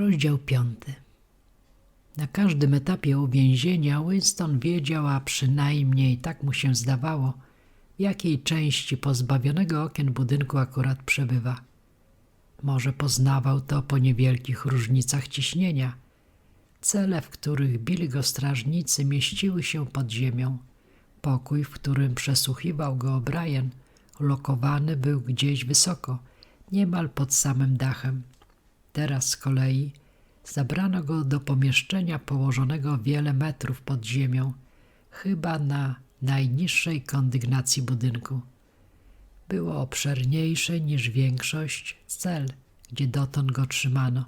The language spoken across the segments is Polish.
Rozdział piąty. Na każdym etapie uwięzienia Winston wiedział, a przynajmniej tak mu się zdawało, w jakiej części pozbawionego okien budynku akurat przebywa. Może poznawał to po niewielkich różnicach ciśnienia. Cele, w których bili go strażnicy, mieściły się pod ziemią. Pokój, w którym przesłuchiwał go O'Brien, lokowany był gdzieś wysoko, niemal pod samym dachem. Teraz z kolei zabrano go do pomieszczenia położonego wiele metrów pod ziemią, chyba na najniższej kondygnacji budynku. Było obszerniejsze niż większość cel, gdzie dotąd go trzymano,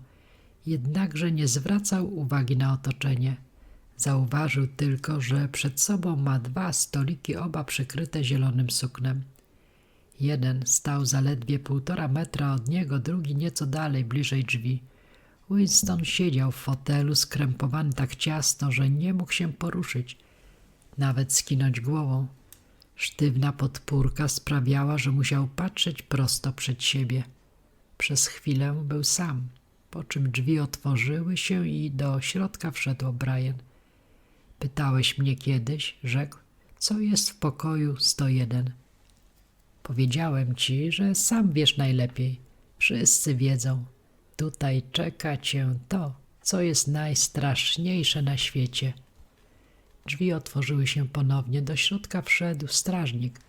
jednakże nie zwracał uwagi na otoczenie. Zauważył tylko, że przed sobą ma dwa stoliki, oba przykryte zielonym suknem. Jeden stał zaledwie półtora metra od niego, drugi nieco dalej, bliżej drzwi. Winston siedział w fotelu, skrępowany tak ciasno, że nie mógł się poruszyć, nawet skinąć głową. Sztywna podpórka sprawiała, że musiał patrzeć prosto przed siebie. Przez chwilę był sam, po czym drzwi otworzyły się i do środka wszedł O'Brien. Pytałeś mnie kiedyś, rzekł, co jest w pokoju 101. Powiedziałem ci, że sam wiesz najlepiej. Wszyscy wiedzą. Tutaj czeka cię to, co jest najstraszniejsze na świecie. Drzwi otworzyły się ponownie. Do środka wszedł strażnik.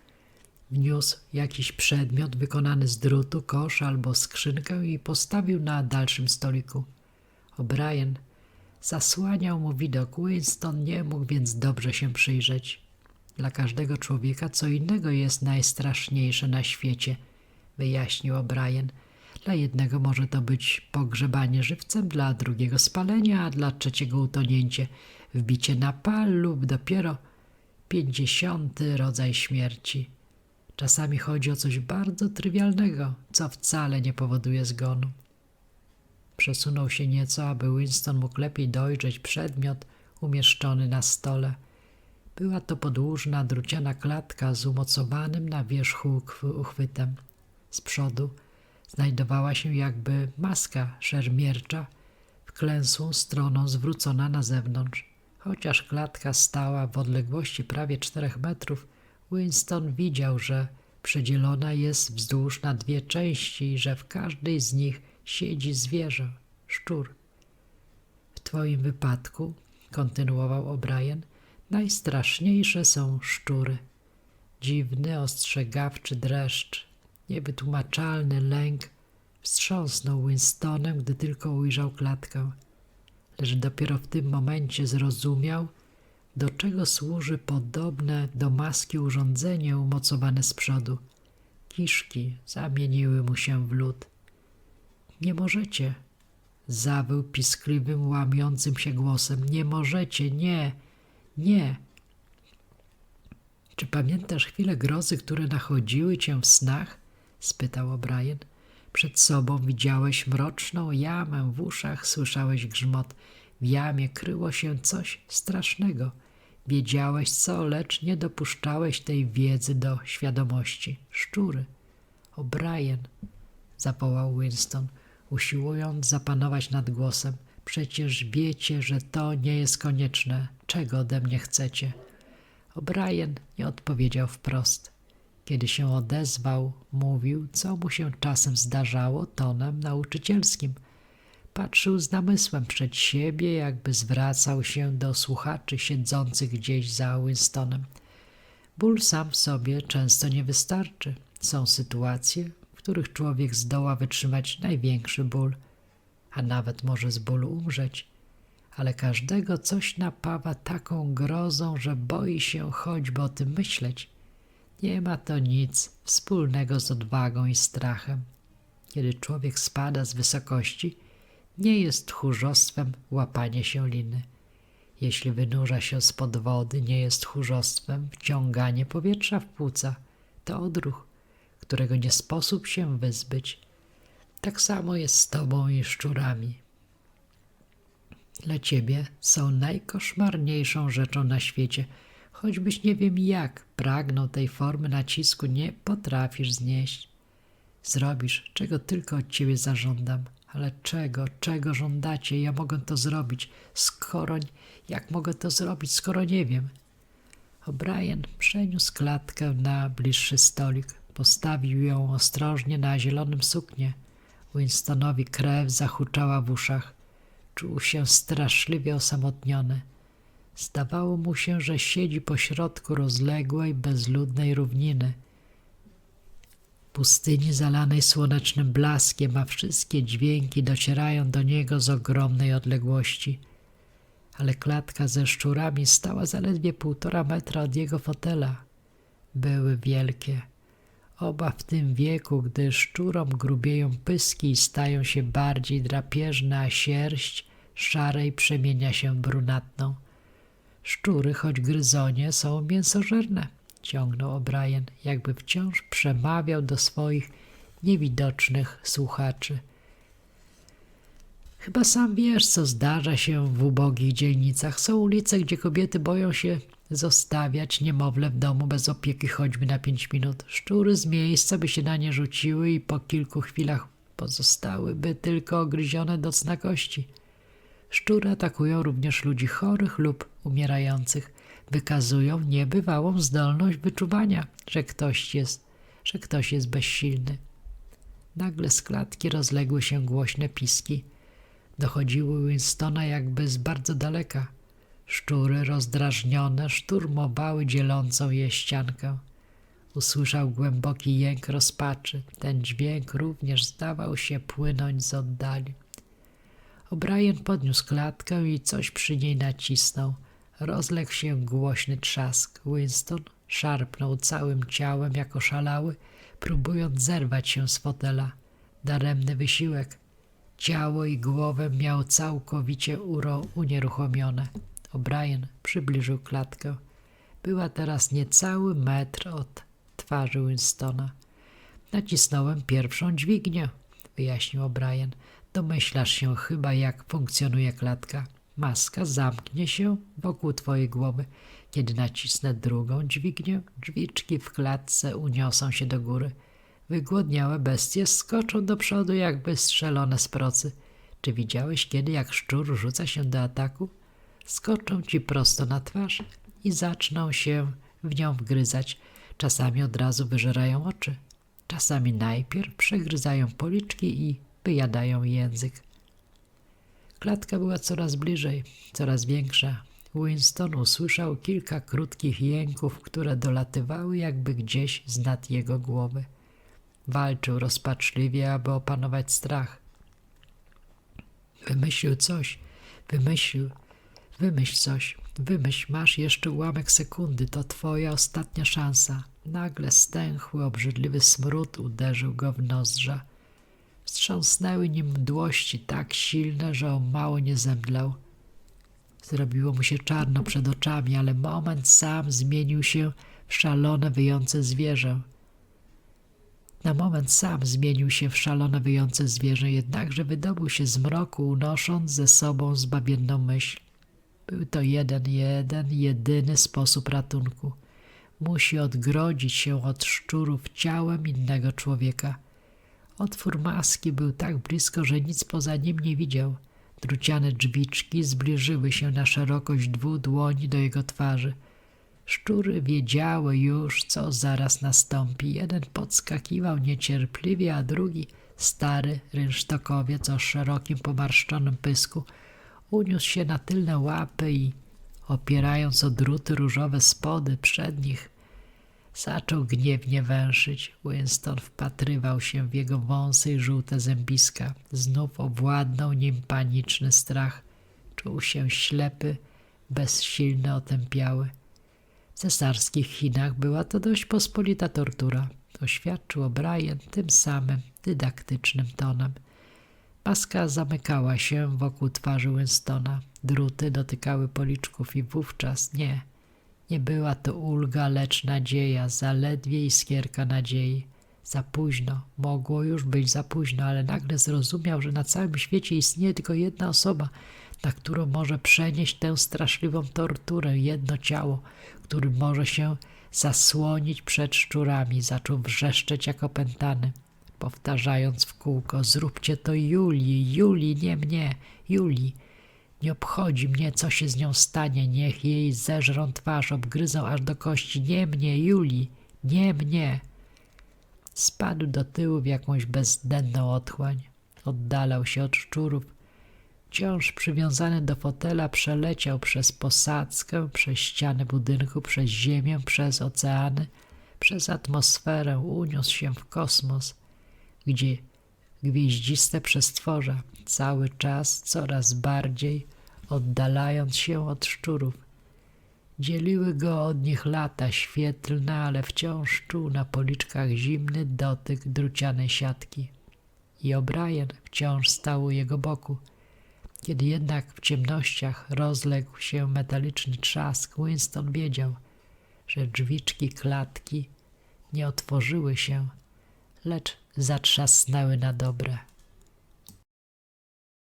Wniósł jakiś przedmiot wykonany z drutu, kosz albo skrzynkę i postawił na dalszym stoliku. O'Brien zasłaniał mu widok. Winston nie mógł więc dobrze się przyjrzeć. Dla każdego człowieka co innego jest najstraszniejsze na świecie, wyjaśnił O'Brien. Dla jednego może to być pogrzebanie żywcem, dla drugiego spalenie, a dla trzeciego utonięcie, wbicie na pal lub dopiero pięćdziesiąty rodzaj śmierci. Czasami chodzi o coś bardzo trywialnego, co wcale nie powoduje zgonu. Przesunął się nieco, aby Winston mógł lepiej dojrzeć przedmiot umieszczony na stole. Była to podłużna, druciana klatka z umocowanym na wierzchu uchwytem. Z przodu znajdowała się jakby maska szermiercza, wklęsłą stroną zwrócona na zewnątrz. Chociaż klatka stała w odległości prawie czterech metrów, Winston widział, że przedzielona jest wzdłuż na dwie części i że w każdej z nich siedzi zwierzę, szczur. W twoim wypadku, kontynuował O'Brien, najstraszniejsze są szczury. Dziwny, ostrzegawczy dreszcz, niewytłumaczalny lęk wstrząsnął Winstonem, gdy tylko ujrzał klatkę. Lecz dopiero w tym momencie zrozumiał, do czego służy podobne do maski urządzenie umocowane z przodu. Kiszki zamieniły mu się w lód. Nie możecie, zawył piskliwym, łamiącym się głosem. Nie możecie, nie, nie. Czy pamiętasz chwile grozy, które nachodziły cię w snach? spytał O'Brien. Przed sobą widziałeś mroczną jamę, w uszach słyszałeś grzmot. W jamie kryło się coś strasznego. Wiedziałeś co, lecz nie dopuszczałeś tej wiedzy do świadomości. Szczury. O'Brien, zawołał Winston, usiłując zapanować nad głosem. Przecież wiecie, że to nie jest konieczne. Czego ode mnie chcecie? O'Brien nie odpowiedział wprost. Kiedy się odezwał, mówił, co mu się czasem zdarzało tonem nauczycielskim. Patrzył z namysłem przed siebie, jakby zwracał się do słuchaczy siedzących gdzieś za Winstonem. Ból sam sobie często nie wystarczy. Są sytuacje, w których człowiek zdoła wytrzymać największy ból, a nawet może z bólu umrzeć. Ale każdego coś napawa taką grozą, że boi się choćby o tym myśleć. Nie ma to nic wspólnego z odwagą i strachem. Kiedy człowiek spada z wysokości, nie jest tchórzostwem łapanie się liny. Jeśli wynurza się spod wody, nie jest tchórzostwem wciąganie powietrza w płuca. To odruch, którego nie sposób się wyzbyć. Tak samo jest z tobą i szczurami. Dla ciebie są najkoszmarniejszą rzeczą na świecie – choćbyś nie wiem jak pragnął tej formy nacisku, nie potrafisz znieść. Zrobisz, czego tylko od ciebie zażądam, Ale czego, czego żądacie? Ja mogę to zrobić. Skoro, jak mogę to zrobić, skoro nie wiem? O'Brien przeniósł klatkę na bliższy stolik. Postawił ją ostrożnie na zielonym suknie. Winstonowi krew zahuczała w uszach. Czuł się straszliwie osamotniony. Zdawało mu się, że siedzi pośrodku rozległej, bezludnej równiny. Pustyni zalanej słonecznym blaskiem, a wszystkie dźwięki docierają do niego z ogromnej odległości. Ale klatka ze szczurami stała zaledwie półtora metra od jego fotela. Były wielkie. Oba w tym wieku, gdy szczurom grubieją pyski i stają się bardziej drapieżne, a sierść szarej przemienia się w brunatną. Szczury, choć gryzonie, są mięsożerne, ciągnął O'Brien, jakby wciąż przemawiał do swoich niewidocznych słuchaczy. Chyba sam wiesz, co zdarza się w ubogich dzielnicach. Są ulice, gdzie kobiety boją się zostawiać niemowlę w domu bez opieki choćby na pięć minut. Szczury z miejsca by się na nie rzuciły i po kilku chwilach pozostałyby tylko ogryzione do cnakości. Szczury atakują również ludzi chorych lub umierających. Wykazują niebywałą zdolność wyczuwania, że ktoś jest, że ktoś jest bezsilny. Nagle z klatki rozległy się głośne piski. Dochodziły Winstona jakby z bardzo daleka. Szczury rozdrażnione szturmowały dzielącą je ściankę. Usłyszał głęboki jęk rozpaczy. Ten dźwięk również zdawał się płynąć z oddali. O'Brien podniósł klatkę i coś przy niej nacisnął. Rozległ się głośny trzask. Winston szarpnął całym ciałem jako szalały, próbując zerwać się z fotela. Daremny wysiłek. Ciało i głowę miał całkowicie uro unieruchomione. O'Brien przybliżył klatkę. Była teraz niecały metr od twarzy Winstona. Nacisnąłem pierwszą dźwignię, wyjaśnił O'Brien. Domyślasz się chyba, jak funkcjonuje klatka. Maska zamknie się wokół twojej głowy. Kiedy nacisnę drugą dźwignię, drzwiczki w klatce uniosą się do góry. Wygłodniałe bestie skoczą do przodu, jakby strzelone z procy. Czy widziałeś kiedy, jak szczur rzuca się do ataku? Skoczą ci prosto na twarz i zaczną się w nią wgryzać. Czasami od razu wyżerają oczy. Czasami najpierw przegryzają policzki i wyjadają język. Klatka była coraz bliżej, coraz większa. Winston usłyszał kilka krótkich jęków, które dolatywały jakby gdzieś z nad jego głowy. Walczył rozpaczliwie, aby opanować strach. Wymyślił coś, wymyślił, wymyśl coś, wymyśl, masz jeszcze ułamek sekundy, to twoja ostatnia szansa. Nagle stęchły, obrzydliwy smród uderzył go w nozdrza. Wstrząsnęły nim mdłości tak silne, że o mało nie zemdlał. Zrobiło mu się czarno przed oczami, ale moment sam zmienił się w szalone, wyjące zwierzę. Na moment sam zmienił się w szalone, wyjące zwierzę, jednakże wydobył się z mroku, unosząc ze sobą zbawienną myśl. Był to jeden, jeden, jedyny sposób ratunku. Musi odgrodzić się od szczurów ciałem innego człowieka. Otwór maski był tak blisko, że nic poza nim nie widział. Druciane drzwiczki zbliżyły się na szerokość dwóch dłoni do jego twarzy. Szczury wiedziały już, co zaraz nastąpi. Jeden podskakiwał niecierpliwie, a drugi, stary rynsztokowiec o szerokim, pomarszczonym pysku, uniósł się na tylne łapy i, opierając o druty różowe spody przednich, zaczął gniewnie węszyć. Winston wpatrywał się w jego wąsy i żółte zębiska. Znów owładnął nim paniczny strach. Czuł się ślepy, bezsilny, otępiały. W cesarskich Chinach była to dość pospolita tortura, oświadczył O'Brien tym samym dydaktycznym tonem. Maska zamykała się wokół twarzy Winstona. Druty dotykały policzków i wówczas nie, nie była to ulga, lecz nadzieja, zaledwie iskierka nadziei. Za późno, mogło już być za późno, ale nagle zrozumiał, że na całym świecie istnieje tylko jedna osoba, na którą może przenieść tę straszliwą torturę, jedno ciało, którym może się zasłonić przed szczurami. Zaczął wrzeszczeć jak opętany. Powtarzając w kółko: Zróbcie to Julii, Julii, nie mnie, Julii. Nie obchodzi mnie, co się z nią stanie, niech jej zeżrą twarz, obgryzą aż do kości. Nie mnie, Julii, nie mnie. Spadł do tyłu w jakąś bezdenną otchłań. Oddalał się od szczurów. Wciąż przywiązany do fotela przeleciał przez posadzkę, przez ściany budynku, przez ziemię, przez oceany, przez atmosferę, uniósł się w kosmos, gdzie gwieździste przestworza cały czas coraz bardziej oddalając się od szczurów. Dzieliły go od nich lata świetlne, ale wciąż czuł na policzkach zimny dotyk drucianej siatki. I O'Brien wciąż stał u jego boku. Kiedy jednak w ciemnościach rozległ się metaliczny trzask, Winston wiedział, że drzwiczki klatki nie otworzyły się, lecz zatrzasnęły na dobre.